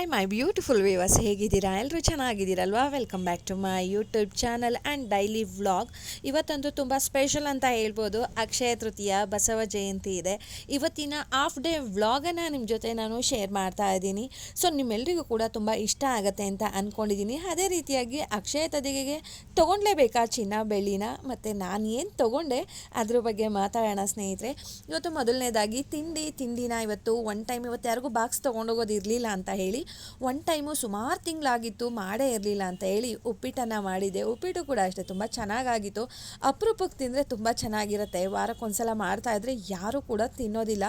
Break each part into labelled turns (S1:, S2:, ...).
S1: Hi my beautiful viewers ಹೇಗಿದ್ದೀರಾ? ಎಲ್ಲರೂ ಚೆನ್ನಾಗಿದ್ದೀರಲ್ವಾ? Welcome back to my YouTube channel and daily vlog ಇವತ್ತಂತೂ ತುಂಬ special ಅಂತ ಹೇಳ್ಬೋದು. ಅಕ್ಷಯ ತೃತೀಯ, ಬಸವ ಜಯಂತಿ ಇದೆ. ಇವತ್ತಿನ ಹಾಫ್ ಡೇ ವ್ಲಾಗನ್ನು ನಿಮ್ಮ ಜೊತೆ ನಾನು ಶೇರ್ ಮಾಡ್ತಾ ಇದ್ದೀನಿ. ಸೊ ನಿಮ್ಮೆಲ್ಲರಿಗೂ ಕೂಡ ತುಂಬ ಇಷ್ಟ ಆಗುತ್ತೆ ಅಂತ ಅಂದ್ಕೊಂಡಿದ್ದೀನಿ ಅದೇ ರೀತಿಯಾಗಿ ಅಕ್ಷಯ ತದಿಗೆಗೆ ತೊಗೊಂಡ್ಲೇಬೇಕಾ ಚಿನ್ನ, ಬೆಳ್ಳಿನ? ಮತ್ತು ನಾನು ಏನು ತೊಗೊಂಡೆ? ಅದ್ರ ಬಗ್ಗೆ ಮಾತಾಡೋಣ ಸ್ನೇಹಿತರೆ. ಇವತ್ತು ಮೊದಲನೇದಾಗಿ ತಿಂಡಿ, ತಿಂಡಿನ ಇವತ್ತು ಒನ್ ಟೈಮ್ ಇವತ್ತು ಯಾರಿಗೂ ಬಾಕ್ಸ್ ತೊಗೊಂಡೋಗೋದು ಇರಲಿಲ್ಲ ಅಂತ ಹೇಳಿ. ಒನ್ ಟೈಮು ಸುಮಾರು ತಿಂಗಳಾಗಿತ್ತು, ಮಾಡೇ ಇರಲಿಲ್ಲ ಅಂತ ಹೇಳಿ ಉಪ್ಪಿಟ್ಟನ್ನು ಮಾಡಿದೆ. ಉಪ್ಪಿಟ್ಟು ಕೂಡ ಅಷ್ಟೇ, ತುಂಬ ಚೆನ್ನಾಗಾಗಿತ್ತು. ಅಪರೂಪಕ್ಕೆ ತಿಂದರೆ ತುಂಬ ಚೆನ್ನಾಗಿರುತ್ತೆ. ವಾರಕ್ಕೊಂದ್ಸಲ ಮಾಡ್ತಾ ಇದ್ರೆ ಯಾರೂ ಕೂಡ ತಿನ್ನೋದಿಲ್ಲ.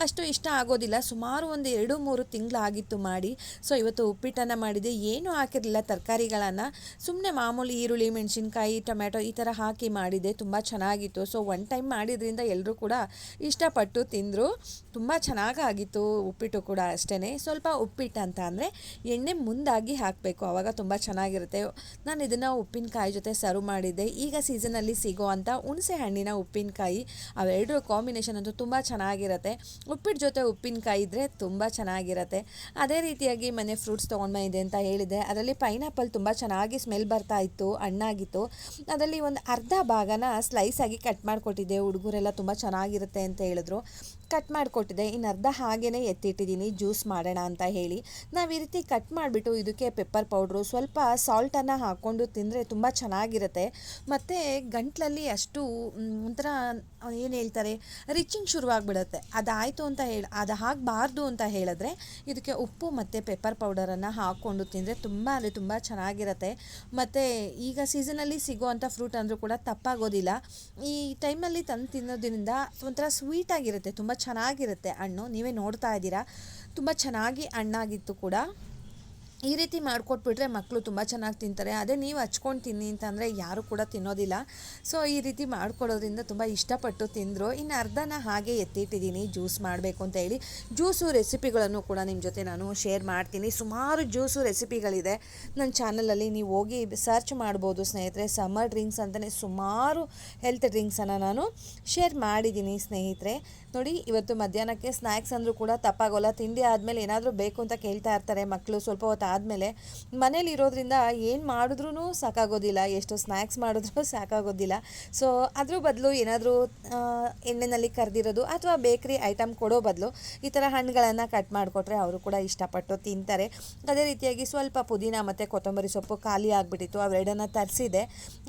S1: ಅಷ್ಟು ಇಷ್ಟ ಆಗೋದಿಲ್ಲ. ಸುಮಾರು ಒಂದು ಎರಡು, ಮೂರು ತಿಂಗಳಾಗಿತ್ತು ಮಾಡಿ. ಸೊ ಇವತ್ತು ಉಪ್ಪಿಟ್ಟನ್ನು ಮಾಡಿದೆ. ಏನೂ ಹಾಕಿರಲಿಲ್ಲ ತರಕಾರಿಗಳನ್ನು. ಸುಮ್ಮನೆ ಮಾಮೂಲಿ ಈರುಳ್ಳಿ, ಮೆಣಸಿನ್ಕಾಯಿ ಟೊಮೆಟೊ ಈ ಥರ ಹಾಕಿ ಮಾಡಿದೆ. ತುಂಬ ಚೆನ್ನಾಗಿತ್ತು. ಸೊ ಒನ್ ಟೈಮ್ ಮಾಡಿದ್ರಿಂದ ಎಲ್ಲರೂ ಕೂಡ ಇಷ್ಟಪಟ್ಟು ತಿಂದರು. ತುಂಬ ಚೆನ್ನಾಗಾಗಿತ್ತು ಉಪ್ಪಿಟ್ಟು ಕೂಡ ಅಷ್ಟೇ ಸ್ವಲ್ಪ ಉಪ್ಪಿಟ್ಟು ಅಂತ ಅಂದರೆ ಎಣ್ಣೆ ಮುಂದಾಗಿ ಹಾಕಬೇಕು. ಆವಾಗ ತುಂಬ ಚೆನ್ನಾಗಿರುತ್ತೆ. ನಾನು ಇದನ್ನು ಉಪ್ಪಿನಕಾಯಿ ಜೊತೆ ಸರ್ವ್ ಮಾಡಿದ್ದೆ. ಈಗ ಸೀಸನಲ್ಲಿ ಸಿಗೋ ಅಂಥ ಹುಣಸೆ ಹಣ್ಣಿನ ಉಪ್ಪಿನಕಾಯಿ ಅವೆರಡರ ಕಾಂಬಿನೇಷನ್ ಅಂತೂ ತುಂಬ ಚೆನ್ನಾಗಿರುತ್ತೆ. ಉಪ್ಪಿಟ್ಟು ಜೊತೆ ಉಪ್ಪಿನಕಾಯಿ ಇದ್ದರೆ ತುಂಬ ಚೆನ್ನಾಗಿರುತ್ತೆ. ಅದೇ ರೀತಿಯಾಗಿ ಮನೆ ಫ್ರೂಟ್ಸ್ ತೊಗೊಂಡ್ಬಂದಿದೆ ಅಂತ ಹೇಳಿದೆ ಅದರಲ್ಲಿ ಪೈನಾಪಲ್ ತುಂಬ ಚೆನ್ನಾಗಿ ಸ್ಮೆಲ್ ಬರ್ತಾ ಇತ್ತು, ಹಣ್ಣಾಗಿತ್ತು. ಅದರಲ್ಲಿ ಒಂದು ಅರ್ಧ ಭಾಗನ ಸ್ಲೈಸ್ ಆಗಿ ಕಟ್ ಮಾಡಿಕೊಟ್ಟಿದ್ದೆ. ಹುಡುಗರೆಲ್ಲ ತುಂಬ ಚೆನ್ನಾಗಿರುತ್ತೆ ಅಂತ ಹೇಳಿದ್ರು. ಕಟ್ ಮಾಡಿಕೊಟ್ಟಿದೆ. ಇನ್ನು ಅರ್ಧ ಹಾಗೇ ಎತ್ತಿಟ್ಟಿದ್ದೀನಿ. ಜ್ಯೂಸ್ ಮಾಡೋಣ ಅಂತ ಹೇಳಿ. ನಾವು ಈ ರೀತಿ ಕಟ್ ಮಾಡಿಬಿಟ್ಟು ಇದಕ್ಕೆ ಪೆಪ್ಪರ್ ಪೌಡ್ರು ಸ್ವಲ್ಪ ಸಾಲ್ಟನ್ನು ಹಾಕ್ಕೊಂಡು ತಿಂದರೆ ತುಂಬ ಚೆನ್ನಾಗಿರುತ್ತೆ. ಮತ್ತು ಗಂಟ್ಲಲ್ಲಿ ಅಷ್ಟು ಒಂಥರ ಏನು ಹೇಳ್ತಾರೆ ರಿಚಿಂಗ್ ಶುರುವಾಗ್ಬಿಡುತ್ತೆ. ಅದಾಯಿತು ಅಂತ ಹೇಳಿ, ಅದು ಹಾಕಬಾರ್ದು ಅಂತ ಹೇಳಿದ್ರೆ ಇದಕ್ಕೆ ಉಪ್ಪು ಮತ್ತು ಪೆಪ್ಪರ್ ಪೌಡರನ್ನು ಹಾಕ್ಕೊಂಡು ತಿಂದರೆ ತುಂಬ ಅಂದರೆ ತುಂಬ ಚೆನ್ನಾಗಿರುತ್ತೆ. ಮತ್ತು ಈಗ ಸೀಸನಲ್ಲಿ ಸಿಗೋವಂಥ ಫ್ರೂಟ್ ಅಂದರೂ ಕೂಡ ತಪ್ಪಾಗೋದಿಲ್ಲ. ಈ ಟೈಮಲ್ಲಿ ತಂದು ತಿನ್ನೋದ್ರಿಂದ ಒಂಥರ ಸ್ವೀಟಾಗಿರುತ್ತೆ ತುಂಬ ಚೆನ್ನಾಗಿರುತ್ತೆ ಹಣ್ಣು. ನೀವೇ ನೋಡ್ತಾ ಇದ್ದೀರಾ? ತುಂಬ ಚೆನ್ನಾಗಿ ಹಣ್ಣಾಗಿತ್ತು ಕೂಡ. ಈ ರೀತಿ ಮಾಡಿಕೊಟ್ಬಿಟ್ರೆ ಮಕ್ಕಳು ತುಂಬ ಚೆನ್ನಾಗಿ ತಿಂತಾರೆ. ಅದೇ ನೀವು ಹಚ್ಕೊಂಡು ತಿನ್ನಿ ಅಂತಂದರೆ ಯಾರು ಕೂಡ ತಿನ್ನೋದಿಲ್ಲ. ಸೊ, ಈ ರೀತಿ ಮಾಡ್ಕೊಡೋದ್ರಿಂದ ತುಂಬ ಇಷ್ಟಪಟ್ಟು ತಿಂದರು. ಇನ್ನು ಅರ್ಧನ ಹಾಗೆ ಎತ್ತಿಟ್ಟಿದ್ದೀನಿ. ಜ್ಯೂಸ್ ಮಾಡಬೇಕು ಅಂತ ಹೇಳಿ ಜ್ಯೂಸು ರೆಸಿಪಿಗಳನ್ನು ಕೂಡ ನಿಮ್ಮ ಜೊತೆ ನಾನು ಶೇರ್ ಮಾಡ್ತೀನಿ. ಸುಮಾರು ಜ್ಯೂಸು ರೆಸಿಪಿಗಳಿದೆ. ನನ್ನ ಚಾನಲಲ್ಲಿ ನೀವು ಹೋಗಿ ಸರ್ಚ್ ಮಾಡ್ಬೋದು ಸ್ನೇಹಿತರೆ. ಸಮ್ಮರ್ ಡ್ರಿಂಕ್ಸ್ ಅಂತಲೇ ಸುಮಾರು ಹೆಲ್ತ್ ಡ್ರಿಂಕ್ಸನ್ನು ನಾನು ಶೇರ್ ಮಾಡಿದ್ದೀನಿ ಸ್ನೇಹಿತರೆ. ನೋಡಿ, ಇವತ್ತು ಮಧ್ಯಾಹ್ನಕ್ಕೆ ಸ್ನ್ಯಾಕ್ಸ್ ಅಂದರೂ ಕೂಡ ತಪ್ಪಾಗೋಲ್ಲ. ತಿಂಡಿ ಆದಮೇಲೆ ಏನಾದರೂ ಬೇಕು ಅಂತ ಕೇಳ್ತಾ ಇರ್ತಾರೆ ಮಕ್ಕಳು ಸ್ವಲ್ಪ ಹೊತ್ತು ಆದಮೇಲೆ ಮನೇಲಿ ಇರೋದ್ರಿಂದ ಏನು ಮಾಡಿದ್ರೂ ಸಾಕಾಗೋದಿಲ್ಲ. ಎಷ್ಟು ಸ್ನ್ಯಾಕ್ಸ್ ಮಾಡಿದ್ರೂ ಸಾಕಾಗೋದಿಲ್ಲ. ಸೊ ಅದ್ರ ಬದಲು ಏನಾದರೂ ಎಣ್ಣೆನಲ್ಲಿ ಕರೆದಿರೋದು ಅಥವಾ ಬೇಕ್ರಿ ಐಟಮ್ ಕೊಡೋ ಬದಲು ಈ ಥರ ಹಣ್ಣುಗಳನ್ನು ಕಟ್ ಮಾಡಿಕೊಟ್ರೆ ಅವರು ಕೂಡ ಇಷ್ಟಪಟ್ಟು ತಿಂತಾರೆ. ಅದೇ ರೀತಿಯಾಗಿ ಸ್ವಲ್ಪ ಪುದೀನ ಮತ್ತು ಕೊತ್ತಂಬರಿ ಸೊಪ್ಪು ಖಾಲಿ ಆಗಿಬಿಟ್ಟಿತ್ತು. ಅವೆರಡನ್ನ ತರಿಸಿದೆ.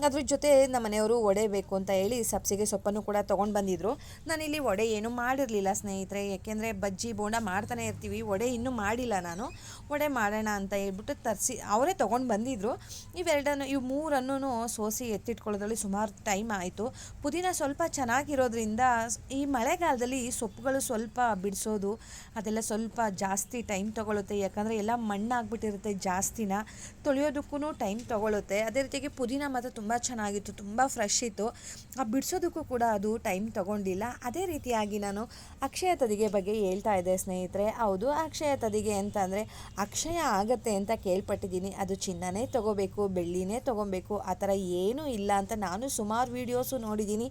S1: ಅದ್ರ ಜೊತೆ ನಮ್ಮ ಮನೆಯವರು ವಡೆ ಬೇಕು ಅಂತ ಹೇಳಿ ಸಬ್ಸಿಗೆ ಸೊಪ್ಪನ್ನು ಕೂಡ ತೊಗೊಂಡು ಬಂದಿದ್ರು. ನಾನಿಲ್ಲಿ ವಡೆ ಏನೂ ಮಾಡಿರಲಿಲ್ಲ ಸ್ನೇಹಿತರೆ, ಯಾಕೆಂದರೆ ಬಜ್ಜಿ, ಬೋಂಡ ಮಾಡ್ತಾನೆ ಇರ್ತೀವಿ. ವಡೆ ಇನ್ನೂ ಮಾಡಿಲ್ಲ ನಾನು. ವಡೆ ಮಾಡೋಣ ಅಂತ ಹೇಳ್ಬಿಟ್ಟು ತರಿಸಿ, ಅವರೇ ತೊಗೊಂಡು ಬಂದಿದ್ರು. ಇವೆರಡನ್ನು, ಇವು ಮೂರನ್ನು ಸೋಸಿ ಎತ್ತಿಟ್ಕೊಳ್ಳೋದ್ರಲ್ಲಿ ಸುಮಾರು ಟೈಮ್ ಆಯಿತು. ಪುದೀನ ಸ್ವಲ್ಪ ಚೆನ್ನಾಗಿರೋದ್ರಿಂದ ಈ ಮಳೆಗಾಲದಲ್ಲಿ ಸೊಪ್ಪುಗಳು ಸ್ವಲ್ಪ ಬಿಡಿಸೋದು, ಅದೆಲ್ಲ ಸ್ವಲ್ಪ ಜಾಸ್ತಿ ಟೈಮ್ ತೊಗೊಳುತ್ತೆ. ಯಾಕಂದರೆ ಎಲ್ಲ ಮಣ್ಣಾಗ್ಬಿಟ್ಟಿರುತ್ತೆ ಜಾಸ್ತಿನ. ತೊಳೆಯೋದಕ್ಕೂ ಟೈಮ್ ತೊಗೊಳುತ್ತೆ. ಅದೇ ರೀತಿಯಾಗಿ ಪುದೀನ ಮಾತ್ರ ತುಂಬ ಚೆನ್ನಾಗಿತ್ತು, ತುಂಬ ಫ್ರೆಶ್ ಇತ್ತು. ಆ ಬಿಡಿಸೋದಕ್ಕೂ ಕೂಡ ಅದು ಟೈಮ್ ತೊಗೊಂಡಿಲ್ಲ. ಅದೇ ರೀತಿಯಾಗಿ ನಾನು ಅಕ್ಷಯ ತದಿಗೆ ಬಗ್ಗೆ ಹೇಳ್ತಾ ಇದ್ದೆ ಸ್ನೇಹಿತರೆ. ಹೌದು, ಅಕ್ಷಯ ತದಿಗೆ ಅಂತಂದರೆ ಅಕ್ಷಯ ಆಗತ್ತೆ ಅಂತ ಕೇಳ್ಪಟ್ಟಿದ್ದೀನಿ. ಅದು ಚಿನ್ನನೇ ತೊಗೋಬೇಕು, ಬೆಳ್ಳಿನೇ ತೊಗೊಬೇಕು, ಆ ಥರ ಏನೂ ಇಲ್ಲ ಅಂತ ನಾನು ಸುಮಾರು ವೀಡಿಯೋಸು ನೋಡಿದ್ದೀನಿ.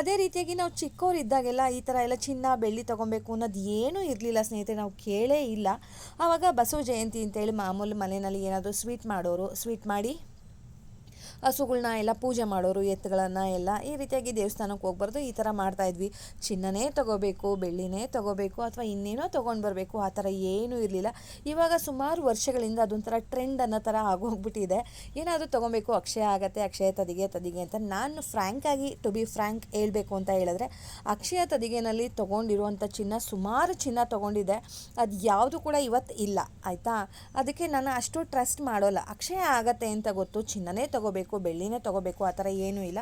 S1: ಅದೇ ರೀತಿಯಾಗಿ ನಾವು ಚಿಕ್ಕವರಿದ್ದಾಗೆಲ್ಲ ಈ ಥರ ಎಲ್ಲ ಚಿನ್ನ, ಬೆಳ್ಳಿ ತೊಗೊಬೇಕು ಅನ್ನೋದು ಏನೂ ಇರಲಿಲ್ಲ ಸ್ನೇಹಿತರೆ, ನಾವು ಕೇಳೇ ಇಲ್ಲ. ಆವಾಗ ಬಸವ ಜಯಂತಿ ಅಂತೇಳಿ ಮಾಮೂಲು ಮನೆಯಲ್ಲಿ ಏನಾದರೂ ಸ್ವೀಟ್ ಮಾಡೋರು, ಸ್ವೀಟ್ ಮಾಡಿ ಹಸುಗಳ್ನ ಎಲ್ಲ ಪೂಜೆ ಮಾಡೋರು, ಎತ್ತುಗಳನ್ನು ಎಲ್ಲ ಈ ರೀತಿಯಾಗಿ ದೇವಸ್ಥಾನಕ್ಕೆ ಹೋಗ್ಬಾರ್ದು. ಈ ಥರ ಮಾಡ್ತಾಯಿದ್ವಿ ಚಿನ್ನನೇ ತಗೋಬೇಕು, ಬೆಳ್ಳಿನೇ ತಗೋಬೇಕು ಅಥವಾ ಇನ್ನೇನೋ ತೊಗೊಂಡು ಬರಬೇಕು. ಆ ಥರ ಏನೂ ಇರಲಿಲ್ಲ. ಇವಾಗ ಸುಮಾರು ವರ್ಷಗಳಿಂದ ಅದೊಂಥರ ಟ್ರೆಂಡ್ ಅನ್ನೋ ಥರ ಆಗೋಗ್ಬಿಟ್ಟಿದೆ. ಏನಾದರೂ ತೊಗೊಬೇಕು. ಅಕ್ಷಯ ಆಗತ್ತೆ, ಅಕ್ಷಯ ತದಿಗೆ ತದಿಗೆ ಅಂತ ನಾನು ಫ್ರ್ಯಾಂಕಾಗಿ ಟು ಬಿ ಫ್ರ್ಯಾಂಕ್ ಹೇಳಬೇಕು ಅಂತ ಹೇಳಿದ್ರೆ, ಅಕ್ಷಯ ತದಿಗೆನಲ್ಲಿ ತೊಗೊಂಡಿರುವಂಥ ಚಿನ್ನ, ಸುಮಾರು ಚಿನ್ನ ತೊಗೊಂಡಿದೆ ಅದು ಯಾವುದು ಕೂಡ ಇವತ್ತು ಇಲ್ಲ. ಆಯಿತಾ? ಅದಕ್ಕೆ ನಾನು ಅಷ್ಟು ಟ್ರಸ್ಟ್ ಮಾಡೋಲ್ಲ. ಅಕ್ಷಯ ಆಗತ್ತೆ ಅಂತ ಗೊತ್ತು. ಚಿನ್ನನೇ ತೊಗೋಬೇಕು. ಬೆಳ್ಳಿನೇ ತೊಗೋಬೇಕು, ಆ ಥರ ಏನೂ ಇಲ್ಲ.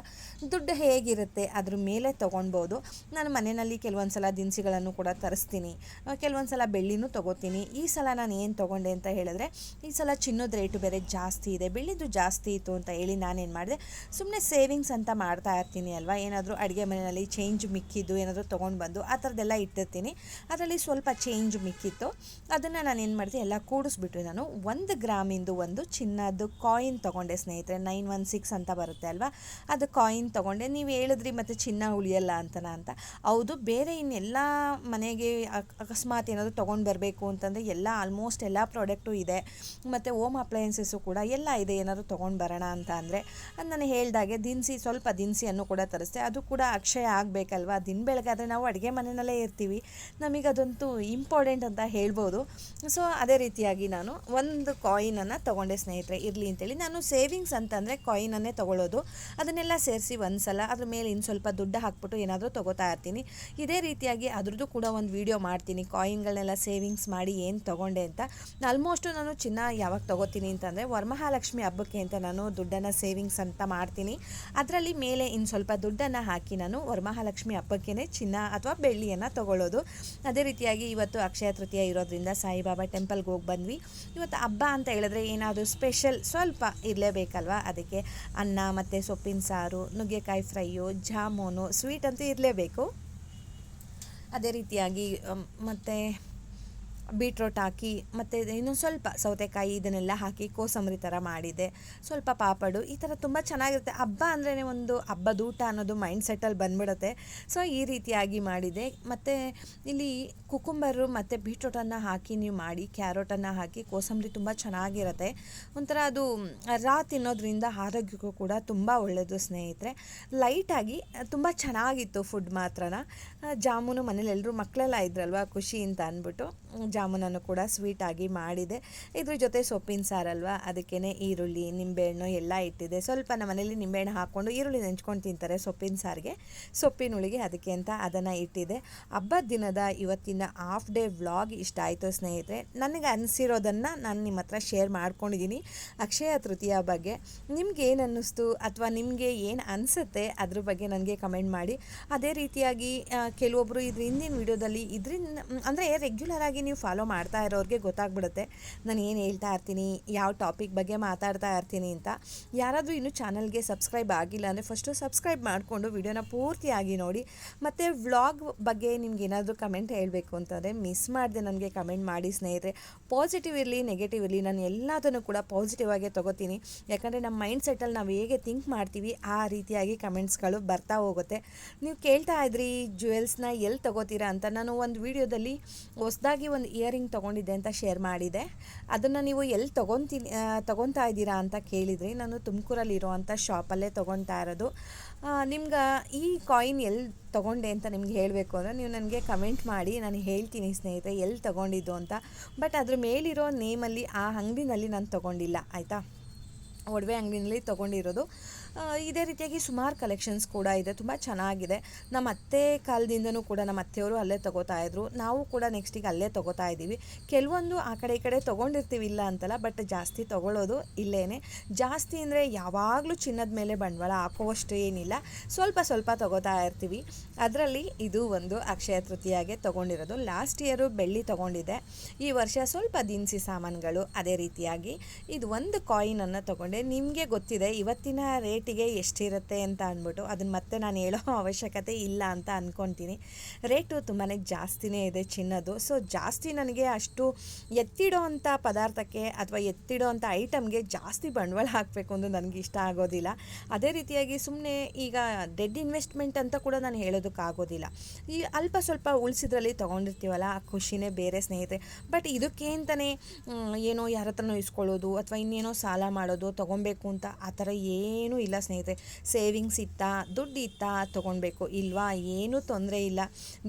S1: ದುಡ್ಡು ಹೇಗಿರುತ್ತೆ ಅದ್ರ ಮೇಲೆ ತೊಗೊಳ್ಬೋದು. ನಾನು ಮನೆಯಲ್ಲಿ ಕೆಲವೊಂದು ಸಲ ದಿನಸಿಗಳನ್ನು ಕೂಡ ತರಿಸ್ತೀನಿ. ಕೆಲವೊಂದು ಸಲ ಬೆಳ್ಳಿನೂ ತೊಗೋತೀನಿ. ಈ ಸಲ ನಾನು ಏನು ತೊಗೊಂಡೆ ಅಂತ ಹೇಳಿದ್ರೆ, ಈ ಸಲ ಚಿನ್ನದ ರೇಟು ಬೇರೆ ಜಾಸ್ತಿ ಇದೆ ಬೆಳ್ಳಿದು ಜಾಸ್ತಿ ಇತ್ತು ಅಂತ ಹೇಳಿ ನಾನೇನು ಮಾಡಿದೆ ಸುಮ್ಮನೆ ಸೇವಿಂಗ್ಸ್ ಅಂತ ಮಾಡ್ತಾ ಇರ್ತೀನಿ ಅಲ್ವಾ? ಏನಾದರೂ ಅಡುಗೆ ಮನೆಯಲ್ಲಿ ಚೇಂಜ್ ಮಿಕ್ಕಿದ್ದು ಏನಾದರೂ ತೊಗೊಂಡು ಬಂದು ಆ ಥರದ್ದೆಲ್ಲ ಇಟ್ಟಿರ್ತೀನಿ. ಅದರಲ್ಲಿ ಸ್ವಲ್ಪ ಚೇಂಜ್ ಮಿಕ್ಕಿತ್ತು. ಅದನ್ನು ನಾನು ಏನು ಮಾಡಿದೆ, ಎಲ್ಲ ಕೂಡಿಸ್ಬಿಟ್ಟು ನಾನು. ಒಂದು ಗ್ರಾಮಿಂದು ಒಂದು ಚಿನ್ನದ್ದು ಕಾಯಿನ್ ತೊಗೊಂಡೆ ಸ್ನೇಹಿತರೆ ನೈನ್ ಒನ್ ಸಿಕ್ಸ್ ಅಂತ ಬರುತ್ತೆ ಅಲ್ವಾ? ಅದು ಕಾಯಿನ್ ತೊಗೊಂಡೆ, ನೀವು ಹೇಳಿದ್ರಿ ಮತ್ತು ಚಿನ್ನ ಉಳಿಯಲ್ಲ ಅಂತನ ಅಂತ. ಹೌದು, ಬೇರೆ ಇನ್ನೆಲ್ಲ ಮನೆಗೆ ಅಕ್- ಅಕಸ್ಮಾತ್ ಏನಾದರೂ ತೊಗೊಂಡು ಬರಬೇಕು ಅಂತಂದರೆ ಎಲ್ಲ ಆಲ್ಮೋಸ್ಟ್ ಎಲ್ಲ ಪ್ರಾಡಕ್ಟು ಇದೆ. ಮತ್ತು ಓಮ್ ಅಪ್ಲಯನ್ಸಸ್ಸು ಕೂಡ ಎಲ್ಲ ಇದೆ, ಏನಾದರೂ ತೊಗೊಂಡು ಬರೋಣ ಅಂತ ಅಂದರೆ. ಅದು ನಾನು ಹೇಳ್ದಾಗೆ ದಿನಸಿ, ಸ್ವಲ್ಪ ದಿನಸಿಯನ್ನು ಕೂಡ ತರಿಸ್ತೆ ಅದು ಕೂಡ ಅಕ್ಷಯ ಆಗಬೇಕಲ್ವಾ? ದಿನ ಬೆಳಗಾದರೆ ನಾವು ಅಡುಗೆ ಮನೆಯಲ್ಲೇ ಇರ್ತೀವಿ. ನಮಗೆ ಅದಂತೂ ಇಂಪಾರ್ಟೆಂಟ್ ಅಂತ ಹೇಳ್ಬೋದು. ಸೊ ಅದೇ ರೀತಿಯಾಗಿ ನಾನು ಒಂದು ಕಾಯಿನನ್ನು ತೊಗೊಂಡೆ ಸ್ನೇಹಿತರೆ, ಇರಲಿ ಅಂತೇಳಿ. ನಾನು ಸೇವಿಂಗ್ಸ್ ಅಂತಂದರೆ ಕಾಯಿನನ್ನೇ ತೊಗೊಳ್ಳೋದು ಅದನ್ನೆಲ್ಲ ಸೇರಿಸಿ ಒಂದು ಸಲ ಅದ್ರ ಮೇಲೆ ಇನ್ನು ಸ್ವಲ್ಪ ದುಡ್ಡು ಹಾಕ್ಬಿಟ್ಟು ಏನಾದರೂ ತೊಗೋತಾ ಇರ್ತೀನಿ. ಇದೇ ರೀತಿಯಾಗಿ ಅದ್ರದ್ದು ಕೂಡ ಒಂದು ವೀಡಿಯೋ ಮಾಡ್ತೀನಿ. ಕಾಯಿನ್ಗಳನ್ನೆಲ್ಲ ಸೇವಿಂಗ್ಸ್ ಮಾಡಿ ಏನು ತೊಗೊಂಡೆ ಅಂತ. ಆಲ್ಮೋಸ್ಟು ನಾನು ಚಿನ್ನ ಯಾವಾಗ ತೊಗೋತೀನಿ ಅಂತಂದರೆ ವರಮಹಾಲಕ್ಷ್ಮಿ ಹಬ್ಬಕ್ಕೆ ಅಂತ ನಾನು ದುಡ್ಡನ್ನು ಸೇವಿಂಗ್ಸ್ ಅಂತ ಮಾಡ್ತೀನಿ. ಅದರಲ್ಲಿ ಮೇಲೆ ಇನ್ನು ಸ್ವಲ್ಪ ದುಡ್ಡನ್ನು ಹಾಕಿ ನಾನು ವರಮಹಾಲಕ್ಷ್ಮಿ ಹಬ್ಬಕ್ಕೇ ಚಿನ್ನ ಅಥವಾ ಬೆಳ್ಳಿಯನ್ನು ತೊಗೊಳ್ಳೋದು ಅದೇ ರೀತಿಯಾಗಿ ಇವತ್ತು ಅಕ್ಷಯ ತೃತೀಯ ಇರೋದ್ರಿಂದ ಸಾಯಿಬಾಬಾ ಟೆಂಪಲ್ಗೆ ಹೋಗಿ ಬಂದ್ವಿ. ಇವತ್ತು ಹಬ್ಬ ಅಂತ ಹೇಳಿದ್ರೆ ಏನಾದರೂ ಸ್ಪೆಷಲ್ ಸ್ವಲ್ಪ ಇರಲೇಬೇಕಲ್ವ? ಅದಕ್ಕೆ ಅನ್ನ ಮತ್ತು ಸೊಪ್ಪಿನ ಸಾರು ನುಗ್ಗೆಕಾಯಿ ಫ್ರೈಯು ಜಾಮೂನು ಸ್ವೀಟ್ ಅಂತೂ ಇರಲೇಬೇಕು. ಅದೇ ರೀತಿಯಾಗಿ ಮತ್ತು ಬೀಟ್ರೋಟ್ ಹಾಕಿ ಮತ್ತು ಇನ್ನೊಂದು ಸ್ವಲ್ಪ ಸೌತೆಕಾಯಿ ಇದನ್ನೆಲ್ಲ ಹಾಕಿ ಕೋಸಂಬರಿ ಥರ ಮಾಡಿದೆ. ಸ್ವಲ್ಪ ಪಾಪಡು, ಈ ಥರ ತುಂಬ ಚೆನ್ನಾಗಿರುತ್ತೆ. ಹಬ್ಬ ಅಂದ್ರೇ ಒಂದು ಹಬ್ಬದ ಊಟ ಅನ್ನೋದು ಮೈಂಡ್ ಸೆಟ್ಟಲ್ಲಿ ಬಂದ್ಬಿಡುತ್ತೆ. ಸೊ ಈ ರೀತಿಯಾಗಿ ಮಾಡಿದೆ. ಮತ್ತು ಇಲ್ಲಿ ಕುಕುಂಬರು ಮತ್ತು ಬೀಟ್ರೋಟನ್ನು ಹಾಕಿ ನೀವು ಮಾಡಿ ಕ್ಯಾರೋಟನ್ನು ಹಾಕಿ, ಕೋಸಂಬರಿ ತುಂಬ ಚೆನ್ನಾಗಿರುತ್ತೆ. ಒಂಥರ ಅದು ರಾ ತಿನ್ನೋದ್ರಿಂದ ಆರೋಗ್ಯಕ್ಕೂ ಕೂಡ ತುಂಬ ಒಳ್ಳೆಯದು ಸ್ನೇಹಿತರೆ. ಲೈಟಾಗಿ ತುಂಬ ಚೆನ್ನಾಗಿತ್ತು ಫುಡ್ ಮಾತ್ರನ. ಜಾಮೂನು ಮನೇಲಿ ಎಲ್ಲರೂ ಮಕ್ಕಳೆಲ್ಲ ಇದ್ರಲ್ವ, ಖುಷಿ ಅಂತ ಅಂದ್ಬಿಟ್ಟು. ಜಾಮೂನನ್ನು ಕೂಡ ಸ್ವೀಟಾಗಿ ಮಾಡಿದೆ. ಇದ್ರ ಜೊತೆ ಸೊಪ್ಪಿನ ಸಾರಲ್ವ ಅದಕ್ಕೇ ಈರುಳ್ಳಿ, ನಿಂಬೆಹಣ್ಣು ಎಲ್ಲ ಇಟ್ಟಿದೆ ಸ್ವಲ್ಪ ನಮ್ಮ ಮನೇಲಿ ನಿಂಬೆಹಣ್ಣು ಹಾಕ್ಕೊಂಡು ಈರುಳ್ಳಿ ನೆಂಚ್ಕೊಂಡು ತಿಂತಾರೆ ಸೊಪ್ಪಿನ ಸಾರಿಗೆ. ಸೊಪ್ಪಿನ ಹುಳಿಗೆ ಅದಕ್ಕೆ ಅಂತ ಅದನ್ನು ಇಟ್ಟಿದೆ ಹಬ್ಬದ ದಿನದ ಇವತ್ತಿನ ಹಾಫ್ ಡೇ ವ್ಲಾಗ್ ಇಷ್ಟ ಆಯಿತು ಸ್ನೇಹಿತರೆ. ನನಗೆ ಅನಿಸಿರೋದನ್ನು ನಾನು ನಿಮ್ಮ ಹತ್ರ ಶೇರ್ ಮಾಡ್ಕೊಂಡಿದ್ದೀನಿ. ಅಕ್ಷಯ ತೃತೀಯ ಬಗ್ಗೆ ನಿಮ್ಗೆ ಏನು ಅನ್ನಿಸ್ತು? ಅಥವಾ ನಿಮಗೆ ಏನು ಅನಿಸುತ್ತೆ? ಅದ್ರ ಬಗ್ಗೆ ನನಗೆ ಕಮೆಂಟ್ ಮಾಡಿ. ಅದೇ ರೀತಿಯಾಗಿ ಕೆಲವೊಬ್ಬರು ಇದ್ರ ಹಿಂದಿನ ವಿಡಿಯೋದಲ್ಲಿ ಇದರಿಂದ, ಅಂದರೆ ರೆಗ್ಯುಲರ್ ಆಗಿ ನೀವು ಫಾಲೋ ಮಾಡ್ತಾ ಇರೋರಿಗೆ ಗೊತ್ತಾಗ್ಬಿಡುತ್ತೆ. ನಾನು ಏನು ಹೇಳ್ತಾ ಇರ್ತೀನಿ, ಯಾವ ಟಾಪಿಕ್ ಬಗ್ಗೆ ಮಾತಾಡ್ತಾ ಇರ್ತೀನಿ ಅಂತ. ಯಾರಾದರೂ ಇನ್ನೂ ಚಾನಲ್ಗೆ ಸಬ್ಸ್ಕ್ರೈಬ್ ಆಗಿಲ್ಲ ಅಂದರೆ ಫಸ್ಟು ಸಬ್ಸ್ಕ್ರೈಬ್ ಮಾಡಿಕೊಂಡು ವಿಡಿಯೋನ ಪೂರ್ತಿಯಾಗಿ ನೋಡಿ. ಮತ್ತು ವ್ಲಾಗ್ ಬಗ್ಗೆ ನಿಮ್ಗೆ ಏನಾದರೂ ಕಮೆಂಟ್ ಹೇಳಬೇಕು ಅಂತಂದರೆ ಮಿಸ್ ಮಾಡಿದೆ ನನಗೆ ಕಮೆಂಟ್ ಮಾಡಿ ಸ್ನೇಹಿತರೆ. ಪಾಸಿಟಿವ್ ಇರಲಿ ನೆಗೆಟಿವ್ ಇರಲಿ, ನಾನು ಎಲ್ಲದನ್ನು ಕೂಡ ಪಾಸಿಟಿವ್ ಆಗೇ ತೊಗೋತೀನಿ. ಯಾಕಂದರೆ ನಮ್ಮ ಮೈಂಡ್ ಸೆಟ್ಟಲ್ಲಿ ನಾವು ಹೇಗೆ ಥಿಂಕ್ ಮಾಡ್ತೀವಿ, ಆ ರೀತಿಯಾಗಿ ಕಮೆಂಟ್ಸ್ಗಳು ಬರ್ತಾ ಹೋಗುತ್ತೆ. ನೀವು ಕೇಳ್ತಾ ಇದ್ರಿ ಜ್ಯುವೆಲ್ಸ್ನ ಎಲ್ಲಿ ತೊಗೋತೀರಾ ಅಂತ ನಾನು ಒಂದು ವಿಡಿಯೋದಲ್ಲಿ ಹೊಸದಾಗಿ ಒಂದು ಇಯರಿಂಗ್ ತೊಗೊಂಡಿದ್ದೆ ಅಂತ ಶೇರ್ ಮಾಡಿದೆ. ಅದನ್ನು ನೀವು ಎಲ್ಲಿ ತೊಗೊತೀನಿ ತೊಗೊತಾ ಇದ್ದೀರಾ ಅಂತ ಕೇಳಿದ್ರಿ ನಾನು ತುಮಕೂರಲ್ಲಿ ಅಂಥ ಶಾಪಲ್ಲೇ ತೊಗೊತಾ ಇರೋದು. ನಿಮ್ಗೆ ಈ ಕಾಯಿನ್ ಎಲ್ಲಿ ತೊಗೊಂಡೆ ಅಂತ ನಿಮ್ಗೆ ಹೇಳಬೇಕು ಅಂದರೆ ನೀವು ನನಗೆ ಕಮೆಂಟ್ ಮಾಡಿ, ನಾನು ಹೇಳ್ತೀನಿ ಸ್ನೇಹಿತರೆ ಎಲ್ಲಿ ತೊಗೊಂಡಿದ್ದು ಅಂತ. ಬಟ್ ಅದ್ರ ಮೇಲಿರೋ ನೇಮಲ್ಲಿ ಆ ಅಂಗಡಿನಲ್ಲಿ ನಾನು ತೊಗೊಂಡಿಲ್ಲ, ಆಯಿತಾ? ಒಡವೆ ಅಂಗಡಿನಲ್ಲಿ ತೊಗೊಂಡಿರೋದು. ಇದೇ ರೀತಿಯಾಗಿ ಸುಮಾರು ಕಲೆಕ್ಷನ್ಸ್ ಕೂಡ ಇದೆ, ತುಂಬ ಚೆನ್ನಾಗಿದೆ. ನಮ್ಮ ಅತ್ತೆ ಕಾಲದಿಂದನೂ ಕೂಡ ನಮ್ಮ ಅತ್ತೆಯವರು ಅಲ್ಲೇ ತೊಗೋತಾ ಇದ್ರು. ನಾವು ಕೂಡ ನೆಕ್ಸ್ಟಿಗೆ ಅಲ್ಲೇ ತೊಗೋತಾ ಇದ್ದೀವಿ. ಕೆಲವೊಂದು ಆ ಕಡೆ ಈ ಕಡೆ ತೊಗೊಂಡಿರ್ತೀವಿ ಇಲ್ಲ ಅಂತಲ್ಲ ಬಟ್ ಜಾಸ್ತಿ ತೊಗೊಳ್ಳೋದು ಇಲ್ಲೇ ಜಾಸ್ತಿ ಅಂದರೆ ಯಾವಾಗಲೂ ಚಿನ್ನದ ಮೇಲೆ ಬಂಡವಾಳ ಹಾಕೋವಷ್ಟು ಏನಿಲ್ಲ. ಸ್ವಲ್ಪ ಸ್ವಲ್ಪ ತೊಗೋತಾ ಇರ್ತೀವಿ. ಅದರಲ್ಲಿ ಇದು ಒಂದು ಅಕ್ಷಯ ತೃತೀಯಾಗೆ ತೊಗೊಂಡಿರೋದು. ಲಾಸ್ಟ್ ಇಯರು ಬೆಳ್ಳಿ ತೊಗೊಂಡಿದೆ ಈ ವರ್ಷ ಸ್ವಲ್ಪ ದಿನಸಿ ಸಾಮಾನುಗಳು ಅದೇ ರೀತಿಯಾಗಿ. ಇದು ಒಂದು ಕಾಯಿನನ್ನು ತೊಗೊಂಡೆ. ನಿಮಗೆ ಗೊತ್ತಿದೆ, ಇವತ್ತಿನ ರೇಟಿಗೆ ಎಷ್ಟಿರುತ್ತೆ ಅಂತ ಅಂದ್ಬಿಟ್ಟು ಅದನ್ನು ಮತ್ತೆ ನಾನು ಹೇಳೋ ಅವಶ್ಯಕತೆ ಇಲ್ಲ ಅಂತ ಅಂದ್ಕೊತೀನಿ ರೇಟು ತುಂಬಾ ಜಾಸ್ತಿನೇ ಇದೆ ಚಿನ್ನದು. ಸೊ ಜಾಸ್ತಿ ನನಗೆ ಅಷ್ಟು ಎತ್ತಿಡೋ ಅಂಥ ಪದಾರ್ಥಕ್ಕೆ ಅಥವಾ ಎತ್ತಿಡೋ ಅಂಥ ಐಟಮ್ಗೆ ಜಾಸ್ತಿ ಬಂಡವಾಳ ಹಾಕಬೇಕು ಅಂತ ನನಗೆ ಇಷ್ಟ ಆಗೋದಿಲ್ಲ. ಅದೇ ರೀತಿಯಾಗಿ ಸುಮ್ಮನೆ ಈಗ ಡೆಡ್ ಇನ್ವೆಸ್ಟ್ಮೆಂಟ್ ಅಂತ ಕೂಡ ನಾನು ಹೇಳೋದಕ್ಕಾಗೋದಿಲ್ಲ ಈ ಅಲ್ಪ ಸ್ವಲ್ಪ ಉಳಿಸಿದ್ರಲ್ಲಿ ತೊಗೊಂಡಿರ್ತೀವಲ್ಲ, ಆ ಖುಷಿನೇ ಬೇರೆ ಸ್ನೇಹಿತರೆ. ಬಟ್ ಇದಕ್ಕೆ ಅಂತಲೇ ಏನೋ ಯಾರ ಹತ್ರನೋ ಇಸ್ಕೊಳ್ಳೋದು ಅಥವಾ ಇನ್ನೇನೋ ಸಾಲ ಮಾಡೋದು, ತೊಗೊಬೇಕು ಅಂತ ಆ ಥರ ಏನೂ ಇಲ್ಲ. ಸ್ನೇಹಿತರೆ, ಸೇವಿಂಗ್ಸ್ ಇತ್ತಾ, ದುಡ್ಡು ಇತ್ತಾ ತೊಗೊಳ್ಬೇಕು ಇಲ್ವಾ? ಏನೂ ತೊಂದರೆ ಇಲ್ಲ.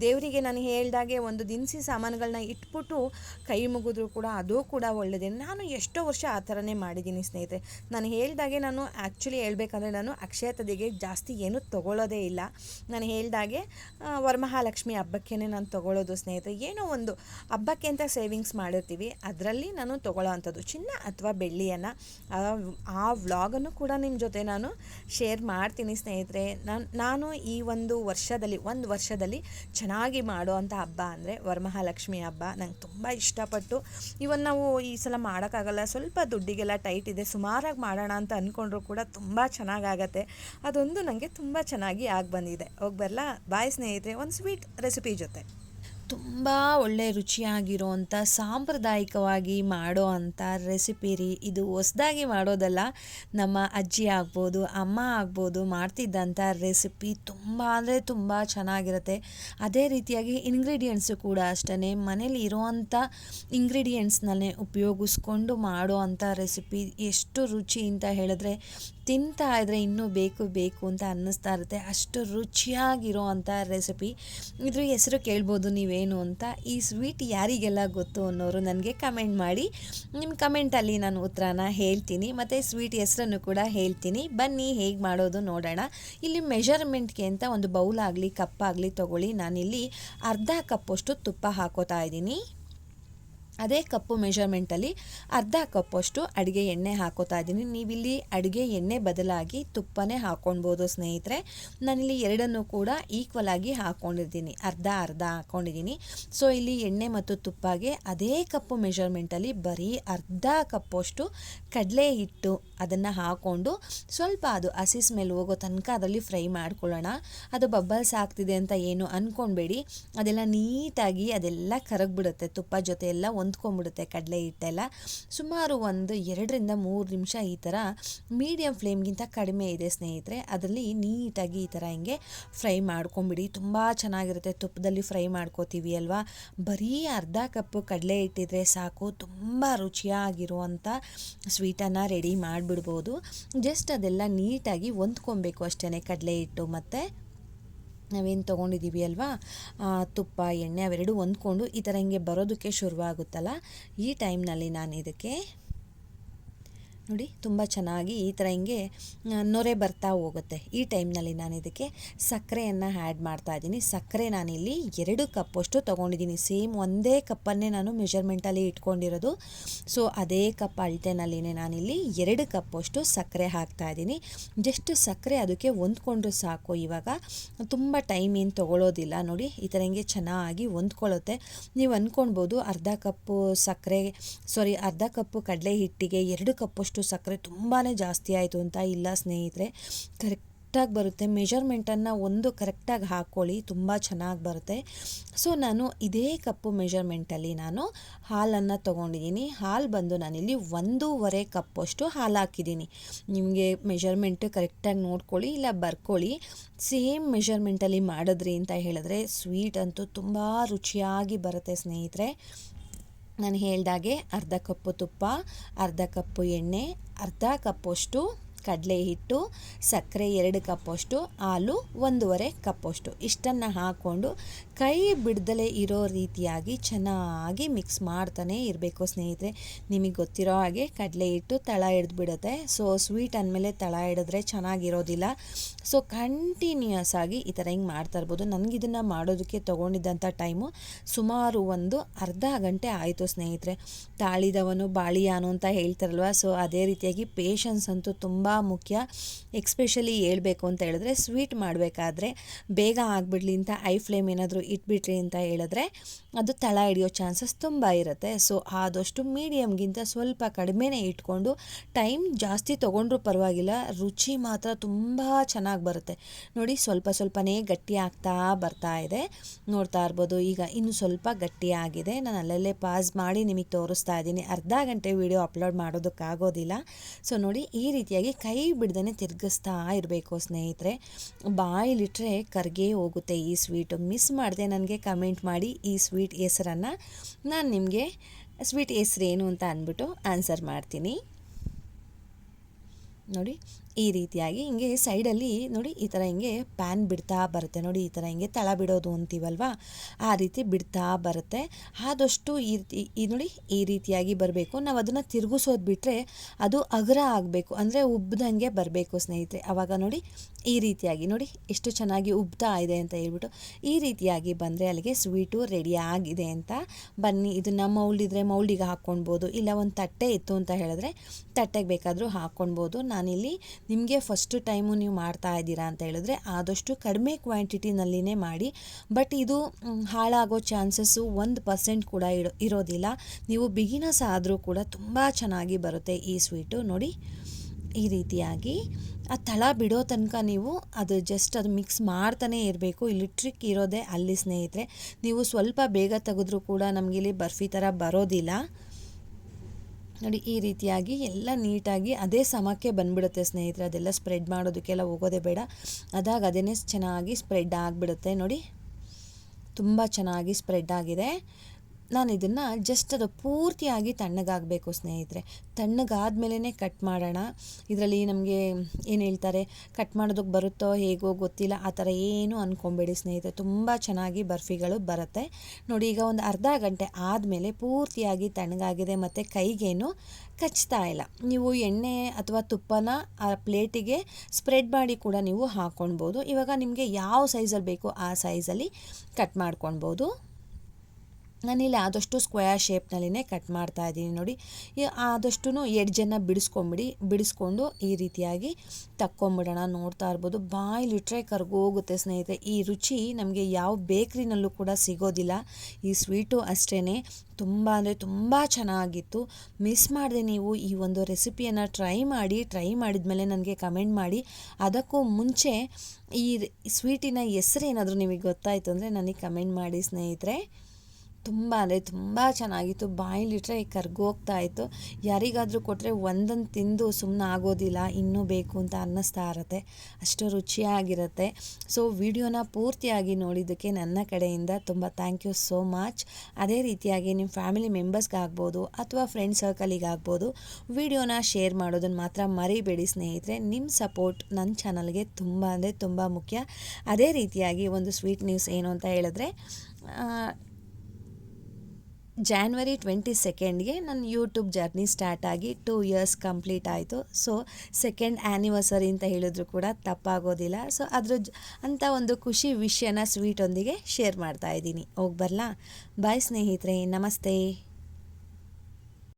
S1: ದೇವರಿಗೆ ನಾನು ಹೇಳ್ದಾಗೆ ಒಂದು ದಿನಸಿ ಸಾಮಾನುಗಳನ್ನ ಇಟ್ಬಿಟ್ಟು ಕೈ ಮುಗಿದ್ರು ಕೂಡ ಅದು ಕೂಡ ಒಳ್ಳೆಯದೇ ನಾನು ಎಷ್ಟೋ ವರ್ಷ ಆ ಥರನೇ ಮಾಡಿದ್ದೀನಿ ಸ್ನೇಹಿತರೆ. ನಾನು ಹೇಳ್ದಾಗೆ ನಾನು ಆ್ಯಕ್ಚುಲಿ ಹೇಳ್ಬೇಕಂದ್ರೆ ನಾನು ಅಕ್ಷಯ ತದಿಗೆ ಜಾಸ್ತಿ ಏನೂ ತೊಗೊಳ್ಳೋದೇ ಇಲ್ಲ. ನಾನು ಹೇಳ್ದಾಗೆ ವರಮಹಾಲಕ್ಷ್ಮಿ ಹಬ್ಬಕ್ಕೇ ನಾನು ತೊಗೊಳ್ಳೋದು ಸ್ನೇಹಿತರೆ. ಏನೋ ಒಂದು ಹಬ್ಬಕ್ಕೆ ಅಂತ ಸೇವಿಂಗ್ಸ್ ಮಾಡಿರ್ತೀವಿ. ಅದರಲ್ಲಿ ನಾನು ತೊಗೊಳ್ಳೋ ಅಂಥದ್ದು. ಚಿನ್ನ ಅಥವಾ ಬೆಳ್ಳಿಯನ್ನು, ಆ ವ್ಲಾಗನ್ನು ಕೂಡ ನಿಮ್ಮ ಜೊತೆ ನಾನು ಶೇರ್ ಮಾಡ್ತೀನಿ ಸ್ನೇಹಿತರೆ. ನಾನು ನಾನು ಈ ಒಂದು ವರ್ಷದಲ್ಲಿ ಒಂದು ವರ್ಷದಲ್ಲಿ ಚೆನ್ನಾಗಿ ಮಾಡುವಂಥ ಹಬ್ಬ ಅಂದರೆ ವರಮಹಾಲಕ್ಷ್ಮಿ ಹಬ್ಬ. ನಂಗೆ ತುಂಬ ಇಷ್ಟಪಟ್ಟು ಇವನ್ ನಾವು ಈ ಸಲ ಮಾಡೋಕ್ಕಾಗಲ್ಲ. ಸ್ವಲ್ಪ ದುಡ್ಡಿಗೆಲ್ಲ ಟೈಟ್ ಇದೆ. ಸುಮಾರಾಗಿ ಮಾಡೋಣ ಅಂತ ಅಂದ್ಕೊಂಡ್ರು ಕೂಡ ತುಂಬ ಚೆನ್ನಾಗಾಗತ್ತೆ. ಅದೊಂದು ನನಗೆ ತುಂಬ ಚೆನ್ನಾಗಿ ಆಗಿ ಬಂದಿದೆ. ಹೋಗಿ ಬರಲಾ? ಬಾಯ್ ಸ್ನೇಹಿತರೆ. ಒಂದು ಸ್ವೀಟ್ ರೆಸಿಪಿ ಜೊತೆ. ತುಂಬ ಒಳ್ಳೆ ರುಚಿಯಾಗಿರೋವಂಥ ಸಾಂಪ್ರದಾಯಿಕವಾಗಿ ಮಾಡೋ ಅಂಥ ರೆಸಿಪಿ ರೀ. ಇದು ಹೊಸ್ದಾಗಿ ಮಾಡೋದಲ್ಲ, ನಮ್ಮ ಅಜ್ಜಿ ಆಗ್ಬೋದು, ಅಮ್ಮ ಆಗ್ಬೋದು ಮಾಡ್ತಿದ್ದಂಥ ರೆಸಿಪಿ ತುಂಬ ಅಂದರೆ ತುಂಬ ಚೆನ್ನಾಗಿರುತ್ತೆ. ಅದೇ ರೀತಿಯಾಗಿ ಇಂಗ್ರೀಡಿಯೆಂಟ್ಸು ಕೂಡ ಅಷ್ಟೇ ಮನೇಲಿ ಇರೋವಂಥ ಇಂಗ್ರೀಡಿಯೆಂಟ್ಸ್ನಲ್ಲೇ ಉಪಯೋಗಿಸ್ಕೊಂಡು ಮಾಡೋ ಅಂಥ ರೆಸಿಪಿ ಎಷ್ಟು ರುಚಿ ಅಂತ ಹೇಳಿದ್ರೆ ತಿಂತಾ ಇದ್ರೆ ಇನ್ನೂ ಬೇಕು ಬೇಕು ಅಂತ ಅನ್ನಿಸ್ತಾ ಇರುತ್ತೆ. ಅಷ್ಟು ರುಚಿಯಾಗಿರೋ ಅಂಥ ರೆಸಿಪಿ ಇದ್ರ ಹೆಸರು ಕೇಳ್ಬೋದು ನೀವೇನು ಅಂತ. ಈ ಸ್ವೀಟ್ ಯಾರಿಗೆಲ್ಲ ಗೊತ್ತು ಅನ್ನೋರು ನನಗೆ ಕಮೆಂಟ್ ಮಾಡಿ. ನಿಮ್ಮ ಕಮೆಂಟಲ್ಲಿ ನಾನು ಉತ್ತರನ ಹೇಳ್ತೀನಿ. ಮತ್ತು ಸ್ವೀಟ್ ಹೆಸರನ್ನು ಕೂಡ ಹೇಳ್ತೀನಿ. ಬನ್ನಿ, ಹೇಗೆ ಮಾಡೋದು ನೋಡೋಣ. ಇಲ್ಲಿ ಮೆಷರ್ಮೆಂಟ್ಗೆ ಅಂತ ಒಂದು ಬೌಲ್ ಆಗಲಿ ಕಪ್ಪಾಗಲಿ ತೊಗೊಳ್ಳಿ. ನಾನಿಲ್ಲಿ ಅರ್ಧ ಕಪ್ಪಷ್ಟು ತುಪ್ಪ ಹಾಕೋತಾ ಇದ್ದೀನಿ. ಅದೇ ಕಪ್ಪು ಮೆಷರ್ಮೆಂಟಲ್ಲಿ ಅರ್ಧ ಕಪ್ಪಷ್ಟು ಅಡುಗೆ ಎಣ್ಣೆ ಹಾಕೋತಾ ಇದ್ದೀನಿ. ನೀವಿಲ್ಲಿ ಅಡುಗೆ ಎಣ್ಣೆ ಬದಲಾಗಿ ತುಪ್ಪನೇ ಹಾಕ್ಕೊಳ್ಬೋದು ಸ್ನೇಹಿತರೆ. ನಾನಿಲ್ಲಿ ಎರಡನ್ನೂ ಕೂಡ ಈಕ್ವಲ್ ಆಗಿ ಹಾಕ್ಕೊಂಡಿದ್ದೀನಿ ಅರ್ಧ ಅರ್ಧ ಹಾಕ್ಕೊಂಡಿದ್ದೀನಿ ಸೊ ಇಲ್ಲಿ ಎಣ್ಣೆ ಮತ್ತು ತುಪ್ಪಗೆ ಅದೇ ಕಪ್ಪು ಮೆಷರ್ಮೆಂಟಲ್ಲಿ ಬರೀ ಅರ್ಧ ಕಪ್ಪಷ್ಟು ಕಡಲೆ ಹಿಟ್ಟು ಅದನ್ನು ಹಾಕ್ಕೊಂಡು ಸ್ವಲ್ಪ ಅದು ಹಸಿ ಸ್ಮೆಲ್ ಹೋಗೋ ತನಕ ಅದರಲ್ಲಿ ಫ್ರೈ ಮಾಡ್ಕೊಳ್ಳೋಣ. ಅದು ಬಬ್ಬಲ್ಸ್ ಆಗ್ತಿದೆ ಅಂತ ಏನು ಅಂದ್ಕೊಳ್ಬೇಡಿ ಅದೆಲ್ಲ ನೀಟಾಗಿ ಅದೆಲ್ಲ ಕರಗಿಬಿಡುತ್ತೆ. ತುಪ್ಪ ಜೊತೆ ಎಲ್ಲ ಹೊಂದ್ಕೊಂಡ್ಬಿಡುತ್ತೆ ಕಡಲೆ ಹಿಟ್ಟೆಲ್ಲ. ಸುಮಾರು ಒಂದು ಎರಡರಿಂದ ಮೂರು ನಿಮಿಷ ಈ ಥರ ಮೀಡಿಯಮ್ ಫ್ಲೇಮ್ಗಿಂತ ಕಡಿಮೆ ಇದೆ ಸ್ನೇಹಿತರೆ. ಅದರಲ್ಲಿ ನೀಟಾಗಿ ಈ ಥರ ಹಿಂಗೆ ಫ್ರೈ ಮಾಡ್ಕೊಂಬಿಡಿ. ತುಂಬ ಚೆನ್ನಾಗಿರುತ್ತೆ. ತುಪ್ಪದಲ್ಲಿ ಫ್ರೈ ಮಾಡ್ಕೋತೀವಿ ಅಲ್ವಾ? ಬರೀ ಅರ್ಧ ಕಪ್ ಕಡಲೆ ಇಟ್ಟಿದ್ರೆ ಸಾಕು. ತುಂಬ ರುಚಿಯಾಗಿರುವಂಥ ಸ್ವೀಟನ್ನು ರೆಡಿ ಮಾಡಿಬಿಡ್ಬೋದು. ಜಸ್ಟ್ ಅದೆಲ್ಲ ನೀಟಾಗಿ ಹೊಂದ್ಕೊಬೇಕು ಅಷ್ಟೇ ಕಡಲೆ ಹಿಟ್ಟು ಮತ್ತು. ನಾವೇನು ತೊಗೊಂಡಿದ್ದೀವಿ ಅಲ್ವಾ? ತುಪ್ಪ, ಎಣ್ಣೆ ಅವೆರಡೂ ಹೊಂದ್ಕೊಂಡು ಈ ಥರ ಹಿಂಗೆ ಬರೋದಕ್ಕೆ ಶುರುವಾಗುತ್ತಲ್ಲ? ಈ ಟೈಮ್ನಲ್ಲಿ ನಾನು ಇದಕ್ಕೆ ನೋಡಿ, ತುಂಬ ಚೆನ್ನಾಗಿ ಈ ಥರ ಹಿಂಗೆ ನೊರೆ ಬರ್ತಾ ಹೋಗುತ್ತೆ. ಈ ಟೈಮ್ನಲ್ಲಿ ನಾನು ಇದಕ್ಕೆ ಸಕ್ಕರೆಯನ್ನು ಆ್ಯಡ್ ಮಾಡ್ತಾ ಇದ್ದೀನಿ. ಸಕ್ಕರೆ ನಾನಿಲ್ಲಿ ಎರಡು ಕಪ್ಪಷ್ಟು ತೊಗೊಂಡಿದ್ದೀನಿ. ಸೇಮ್ ಒಂದೇ ಕಪ್ಪನ್ನೇ ನಾನು ಮೆಷರ್ಮೆಂಟಲ್ಲಿ ಇಟ್ಕೊಂಡಿರೋದು. ಸೊ, ಅದೇ ಕಪ್ ಅಳತೆನಲ್ಲಿನೇ ನಾನಿಲ್ಲಿ ಎರಡು ಕಪ್ಪಷ್ಟು ಸಕ್ಕರೆ ಹಾಕ್ತಾ ಇದ್ದೀನಿ. ಜಸ್ಟ್ ಸಕ್ಕರೆ ಅದಕ್ಕೆ ಹೊಂದ್ಕೊಂಡ್ರೆ ಸಾಕು. ಇವಾಗ ತುಂಬ ಟೈಮ್ ಏನು ತೊಗೊಳ್ಳೋದಿಲ್ಲ ನೋಡಿ, ಈ ಥರ ಹಿಂಗೆ ಚೆನ್ನಾಗಿ ಹೊಂದ್ಕೊಳ್ಳುತ್ತೆ. ನೀವು ಅಂದ್ಕೊಳ್ಬೋದು ಅರ್ಧ ಕಪ್ಪು ಸಕ್ಕರೆ ಸಾರಿ ಅರ್ಧ ಕಪ್ಪು ಕಡಲೆ ಹಿಟ್ಟಿಗೆ ಎರಡು ಕಪ್ಪಷ್ಟು ಸಕ್ಕರೆ ತುಂಬಾ ಜಾಸ್ತಿ ಆಯಿತು ಅಂತ ಇಲ್ಲ ಸ್ನೇಹಿತರೆ. ಕರೆಕ್ಟಾಗಿ ಬರುತ್ತೆ. ಮೆಷರ್ಮೆಂಟನ್ನು ಒಂದು ಕರೆಕ್ಟಾಗಿ ಹಾಕ್ಕೊಳ್ಳಿ, ತುಂಬ ಚೆನ್ನಾಗಿ ಬರುತ್ತೆ. ಸೊ, ನಾನು ಇದೇ ಕಪ್ಪು ಮೆಷರ್ಮೆಂಟಲ್ಲಿ ನಾನು ಹಾಲನ್ನು ತೊಗೊಂಡಿದ್ದೀನಿ. ಹಾಲು ಬಂದು ನಾನಿಲ್ಲಿ ಒಂದೂವರೆ ಕಪ್ಪಷ್ಟು ಹಾಲು ಹಾಕಿದ್ದೀನಿ. ನಿಮಗೆ ಮೆಜರ್ಮೆಂಟ್ ಕರೆಕ್ಟಾಗಿ ನೋಡ್ಕೊಳ್ಳಿ, ಇಲ್ಲ ಬರ್ಕೊಳ್ಳಿ. ಸೇಮ್ ಮೆಷರ್ಮೆಂಟಲ್ಲಿ ಮಾಡಿದ್ರಿ ಅಂತ ಹೇಳಿದ್ರೆ ಸ್ವೀಟ್ ಅಂತೂ ತುಂಬ ರುಚಿಯಾಗಿ ಬರುತ್ತೆ ಸ್ನೇಹಿತರೆ. ನಾನು ಹೇಳ್ದಾಗೆ ಅರ್ಧ ಕಪ್ಪು ತುಪ್ಪ ಅರ್ಧ ಕಪ್ಪು ಎಣ್ಣೆ ಅರ್ಧ ಕಪ್ಪಷ್ಟು ಕಡಲೆ ಹಿಟ್ಟು ಸಕ್ಕರೆ ಎರಡು ಕಪ್ಪಷ್ಟು, ಹಾಲು ಒಂದೂವರೆ ಕಪ್ಪಷ್ಟು. ಇಷ್ಟನ್ನು ಹಾಕ್ಕೊಂಡು ಕೈ ಬಿಡ್ದಲೇ ಇರೋ ರೀತಿಯಾಗಿ ಚೆನ್ನಾಗಿ ಮಿಕ್ಸ್ ಮಾಡ್ತಾನೆ ಇರಬೇಕು ಸ್ನೇಹಿತರೆ. ನಿಮಗೆ ಗೊತ್ತಿರೋ ಹಾಗೆ ಕಡಲೆ ಹಿಟ್ಟು ತಳ ಹಿಡ್ದು ಬಿಡುತ್ತೆ ಸೊ ಸ್ವೀಟ್ ಅಂದಮೇಲೆ ತಳ ಹಿಡಿದ್ರೆ ಚೆನ್ನಾಗಿರೋದಿಲ್ಲ. ಸೊ ಕಂಟಿನ್ಯೂಸ್ ಆಗಿ ಈ ಥರ ಹಿಂಗೆ ಮಾಡ್ತಾ ಇರ್ಬೋದು. ನನಗಿದನ್ನು ಮಾಡೋದಕ್ಕೆ ತೊಗೊಂಡಿದ್ದಂಥ ಟೈಮು ಸುಮಾರು ಒಂದು ಅರ್ಧ ಗಂಟೆ ಆಯಿತು ಸ್ನೇಹಿತರೆ. ತಾಳಿದವನು ಬಾಳಿಯಾನು ಅಂತ ಹೇಳ್ತಾರಲ್ವ? ಸೊ ಅದೇ ರೀತಿಯಾಗಿ ಪೇಷನ್ಸ್ ಅಂತೂ ತುಂಬ ಮುಖ್ಯ. ಎಕ್ಸ್ಪೆಷಲಿ ಹೇಳ್ಬೇಕು ಅಂತ ಹೇಳಿದ್ರೆ ಸ್ವೀಟ್ ಮಾಡಬೇಕಾದ್ರೆ ಬೇಗ ಆಗಿಬಿಡ್ಲಿ ಅಂತ ಐ ಫ್ಲೇಮ್ ಏನಾದರೂ ಇಟ್ಬಿಟ್ರಿ ಅಂತ ಹೇಳಿದ್ರೆ ಅದು ತಳ ಹಿಡಿಯೋ ಚಾನ್ಸಸ್ ತುಂಬ ಇರುತ್ತೆ. ಸೊ ಆದಷ್ಟು ಮೀಡಿಯಮ್ಗಿಂತ ಸ್ವಲ್ಪ ಕಡಿಮೆನೇ ಇಟ್ಕೊಂಡು ಟೈಮ್ ಜಾಸ್ತಿ ತೊಗೊಂಡ್ರೂ ಪರವಾಗಿಲ್ಲ, ರುಚಿ ಮಾತ್ರ ತುಂಬ ಚೆನ್ನಾಗಿ ಬರುತ್ತೆ. ನೋಡಿ, ಸ್ವಲ್ಪ ಸ್ವಲ್ಪನೇ ಗಟ್ಟಿ ಆಗ್ತಾ ಬರ್ತಾ ಇದೆ. ನೋಡ್ತಾ ಇರ್ಬೋದು, ಈಗ ಇನ್ನು ಸ್ವಲ್ಪ ಗಟ್ಟಿ ಆಗಿದೆ. ನಾನು ಅಲ್ಲಲ್ಲೇ ಪಾಸ್ ಮಾಡಿ ನಿಮಗೆ ತೋರಿಸ್ತಾ ಇದ್ದೀನಿ. ಅರ್ಧ ಗಂಟೆ ವಿಡಿಯೋ ಅಪ್ಲೋಡ್ ಮಾಡೋದಕ್ಕಾಗೋದಿಲ್ಲ. ಸೊ ನೋಡಿ, ಈ ರೀತಿಯಾಗಿ ಕೈ ಬಿಡ್ದೇ ತಿರುಗಿಸ್ತಾ ಇರಬೇಕು ಸ್ನೇಹಿತರೆ. ಬಾಯಿಲಿಟ್ರೆ ಕರ್ಗೆ ಹೋಗುತ್ತೆ ಈ ಸ್ವೀಟು. ಮಿಸ್ ಮಾಡಿದೆ ನನಗೆ ಕಮೆಂಟ್ ಮಾಡಿ ಈ ಸ್ವೀಟ್ ಹೆಸರನ್ನು. ನಾನು ನಿಮಗೆ ಸ್ವೀಟ್ ಏನು ಅಂತ ಅಂದ್ಬಿಟ್ಟು ಆನ್ಸರ್ ಮಾಡ್ತೀನಿ. ನೋಡಿ ಈ ರೀತಿಯಾಗಿ ಹಿಂಗೆ ಸೈಡಲ್ಲಿ ನೋಡಿ ಈ ಥರ ಹಿಂಗೆ ಪ್ಯಾನ್ ಬಿಡ್ತಾ ಬರುತ್ತೆ. ನೋಡಿ ಈ ಥರ ಹಿಂಗೆ ತಳ ಬಿಡೋದು ಅಂತೀವಲ್ವ? ಆ ರೀತಿ ಬಿಡ್ತಾ ಬರುತ್ತೆ. ಆದಷ್ಟು ಈ ರೀತಿ, ಈ ನೋಡಿ ಈ ರೀತಿಯಾಗಿ ಬರಬೇಕು. ನಾವು ಅದನ್ನು ತಿರುಗಿಸೋದು ಬಿಟ್ಟರೆ ಅದು ಅಗ್ರ ಆಗಬೇಕು. ಅಂದರೆ ಉಬ್ಬ್ದಂಗೆ ಬರಬೇಕು ಸ್ನೇಹಿತರೆ. ಆವಾಗ ನೋಡಿ ಈ ರೀತಿಯಾಗಿ ನೋಡಿ ಎಷ್ಟು ಚೆನ್ನಾಗಿ ಉಬ್ತಾ ಇದೆ ಅಂತ ಹೇಳ್ಬಿಟ್ಟು ಈ ರೀತಿಯಾಗಿ ಬಂದರೆ ಅಲ್ಲಿಗೆ ಸ್ವೀಟು ರೆಡಿ ಆಗಿದೆ ಅಂತ ಬನ್ನಿ. ಇದನ್ನು ಮೌಲ್ಡಿದ್ರೆ ಮೌಲ್ಡಿಗೆ ಹಾಕ್ಕೊಳ್ಬೋದು ಇಲ್ಲ ಒಂದು ತಟ್ಟೆ ಇತ್ತು ಅಂತ ಹೇಳಿದ್ರೆ ತಟ್ಟೆಗೆ ಬೇಕಾದರೂ ಹಾಕ್ಕೊಳ್ಬೋದು ನಾನಿಲ್ಲಿ ನಿಮಗೆ ಫಸ್ಟ್ ಟೈಮು ನೀವು ಮಾಡ್ತಾ ಇದ್ದೀರಾ ಅಂತ ಹೇಳಿದ್ರೆ ಆದಷ್ಟು ಕಡಿಮೆ ಕ್ವಾಂಟಿಟಿನಲ್ಲಿನೇ ಮಾಡಿ. ಬಟ್ ಇದು ಹಾಳಾಗೋ ಚಾನ್ಸಸ್ಸು ಒಂದು ಪರ್ಸೆಂಟ್ ಕೂಡ ಇರೋ, ಇರೋದಿಲ್ಲ. ನೀವು ಬಿಗಿನರ್ಸ್ ಆದರೂ ಕೂಡ ತುಂಬ ಚೆನ್ನಾಗಿ ಬರುತ್ತೆ ಈ ಸ್ವೀಟು ನೋಡಿ, ಈ ರೀತಿಯಾಗಿ. ಆ ತಳ ಬಿಡೋ ತನಕ ನೀವು ಅದು ಜಸ್ಟ್ ಅದು ಮಿಕ್ಸ್ ಮಾಡ್ತಾನೆ ಇರಬೇಕು. ಇಲ್ಲಿ ಟ್ರಿಕ್ ಇರೋದೇ ಅಲ್ಲಿ ಸ್ನೇಹಿತರೆ. ನೀವು ಸ್ವಲ್ಪ ಬೇಗ ತೆಗೆದ್ರೂ ಕೂಡ ನಮಗಿಲ್ಲಿ ಬರ್ಫಿ ಥರ ಬರೋದಿಲ್ಲ. ನೋಡಿ, ಈ ರೀತಿಯಾಗಿ ಎಲ್ಲ ನೀಟಾಗಿ ಅದೇ ಸಮಕ್ಕೆ ಬಂದ್ಬಿಡುತ್ತೆ ಸ್ನೇಹಿತರೆ. ಅದೆಲ್ಲ ಸ್ಪ್ರೆಡ್ ಮಾಡೋದಕ್ಕೆಲ್ಲ ಹೋಗೋದೇ ಬೇಡ. ಅದಾಗ ಅದೇ ಚೆನ್ನಾಗಿ ಸ್ಪ್ರೆಡ್ ಆಗಿಬಿಡುತ್ತೆ. ನೋಡಿ, ತುಂಬ ಚೆನ್ನಾಗಿ ಸ್ಪ್ರೆಡ್ ಆಗಿದೆ. ನಾನು ಇದನ್ನು ಜಸ್ಟ್ ಅದು ಪೂರ್ತಿಯಾಗಿ ತಣ್ಣಗಾಗಬೇಕು ಸ್ನೇಹಿತರೆ. ತಣ್ಣಗಾದ್ಮೇಲೆ ಕಟ್ ಮಾಡೋಣ. ಇದರಲ್ಲಿ ನಮಗೆ ಏನು ಹೇಳ್ತಾರೆ? ಕಟ್ ಮಾಡೋದಕ್ಕೆ ಬರುತ್ತೋ ಹೇಗೋ ಗೊತ್ತಿಲ್ಲ. ಆ ಥರ ಏನು ಅಂದ್ಕೊಂಬೇಡಿ ಸ್ನೇಹಿತರೆ. ತುಂಬ ಚೆನ್ನಾಗಿ ಬರ್ಫಿಗಳು ಬರುತ್ತೆ. ನೋಡಿ, ಈಗ ಒಂದು ಅರ್ಧ ಗಂಟೆ ಆದಮೇಲೆ ಪೂರ್ತಿಯಾಗಿ ತಣ್ಣಗಾಗಿದೆ ಮತ್ತು ಕೈಗೇನು ಕಚ್ತಾ ಇಲ್ಲ. ನೀವು ಎಣ್ಣೆ ಅಥವಾ ತುಪ್ಪನ ಆ ಪ್ಲೇಟಿಗೆ ಸ್ಪ್ರೆಡ್ ಮಾಡಿ ಕೂಡ ನೀವು ಹಾಕ್ಕೊಳ್ಬೋದು ಇವಾಗ ನಿಮಗೆ ಯಾವ ಸೈಜಲ್ಲಿ ಬೇಕೋ ಆ ಸೈಜಲ್ಲಿ ಕಟ್ ಮಾಡ್ಕೊಳ್ಬೋದು ನಾನಿಲ್ಲಿ ಆದಷ್ಟು ಸ್ಕ್ವೇರ್ ಶೇಪ್ನಲ್ಲಿನೇ ಕಟ್ ಮಾಡ್ತಾ ಇದ್ದೀನಿ ನೋಡಿ. ಆದಷ್ಟು ಎಡ್ಜನ್ನು ಬಿಡಿಸ್ಕೊಂಬಿಡಿ. ಬಿಡಿಸ್ಕೊಂಡು ಈ ರೀತಿಯಾಗಿ ತಕ್ಕೊಂಬಿಡೋಣ. ನೋಡ್ತಾ ಇರ್ಬೋದು, ಬಾಯಿಲಿಟ್ರೆ ಕರ್ಗೋಗುತ್ತೆ ಸ್ನೇಹಿತರೆ. ಈ ರುಚಿ ನಮಗೆ ಯಾವ ಬೇಕ್ರಿನಲ್ಲೂ ಕೂಡ ಸಿಗೋದಿಲ್ಲ. ಈ ಸ್ವೀಟು ಅಷ್ಟೇ ತುಂಬ ಅಂದರೆ ತುಂಬ ಚೆನ್ನಾಗಿತ್ತು. ಮಿಸ್ ಮಾಡಿದೆ ನೀವು ಈ ಒಂದು ರೆಸಿಪಿಯನ್ನು ಟ್ರೈ ಮಾಡಿ ಟ್ರೈ ಮಾಡಿದ್ಮೇಲೆ ನನಗೆ ಕಮೆಂಟ್ ಮಾಡಿ. ಅದಕ್ಕೂ ಮುಂಚೆ ಈ ಸ್ವೀಟಿನ ಹೆಸರು ಏನಾದರೂ ನಿಮಗೆ ಗೊತ್ತಾಯಿತು ಅಂದರೆ ನನಗೆ ಕಮೆಂಟ್ ಮಾಡಿ ಸ್ನೇಹಿತರೆ. ತುಂಬ, ಅಂದರೆ ತುಂಬ ಚೆನ್ನಾಗಿತ್ತು. ಬಾಯಿಲಿಟ್ರೆ ಕರ್ಗೋಗ್ತಾ ಇತ್ತು. ಯಾರಿಗಾದರೂ ಕೊಟ್ಟರೆ ಒಂದನ್ನು ತಿಂದು ಸುಮ್ಮನೆ ಆಗೋದಿಲ್ಲ, ಇನ್ನೂ ಬೇಕು ಅಂತ ಅನ್ನಿಸ್ತಾ ಇರುತ್ತೆ. ಅಷ್ಟು ರುಚಿಯಾಗಿರುತ್ತೆ. ಸೊ ವಿಡಿಯೋನ ಪೂರ್ತಿಯಾಗಿ ನೋಡಿದ್ದಕ್ಕೆ ನನ್ನ ಕಡೆಯಿಂದ ತುಂಬ ಥ್ಯಾಂಕ್ ಯು ಸೋ ಮಚ್ ಅದೇ ರೀತಿಯಾಗಿ ನಿಮ್ಮ ಫ್ಯಾಮಿಲಿ ಮೆಂಬರ್ಸ್ಗಾಗ್ಬೋದು ಅಥವಾ ಫ್ರೆಂಡ್ ಸರ್ಕಲಿಗಾಗ್ಬೋದು ವಿಡಿಯೋನ ಶೇರ್ ಮಾಡೋದನ್ನು ಮಾತ್ರ ಮರಿಬೇಡಿ ಸ್ನೇಹಿತರೆ. ನಿಮ್ಮ ಸಪೋರ್ಟ್ ನನ್ನ ಚಾನಲ್ಗೆ ತುಂಬ, ಅಂದರೆ ತುಂಬ ಮುಖ್ಯ. ಅದೇ ರೀತಿಯಾಗಿ ಒಂದು ಸ್ವೀಟ್ ನ್ಯೂಸ್ ಏನು ಅಂತ ಹೇಳಿದ್ರೆ ಜಾನ್ವರಿ ಟ್ವೆಂಟಿ ಸೆಕೆಂಡ್ಗೆ ನನ್ನ ಯೂಟ್ಯೂಬ್ ಜರ್ನಿ ಸ್ಟಾರ್ಟ್ ಆಗಿ ಟೂ ಇಯರ್ಸ್ ಕಂಪ್ಲೀಟ್ ಆಯಿತು. ಸೊ ಸೆಕೆಂಡ್ ಆ್ಯನಿವರ್ಸರಿ ಅಂತ ಹೇಳಿದ್ರು ಕೂಡ ತಪ್ಪಾಗೋದಿಲ್ಲ. ಸೊ ಅದ್ರ ಅಂಥ ಒಂದು ಖುಷಿ ವಿಷಯನ ಸ್ವೀಟೊಂದಿಗೆ ಶೇರ್ ಮಾಡ್ತಾ ಇದ್ದೀನಿ. ಹೋಗಿ ಬರಲಾ? ಬಾಯ್ ಸ್ನೇಹಿತರೆ, ನಮಸ್ತೆ.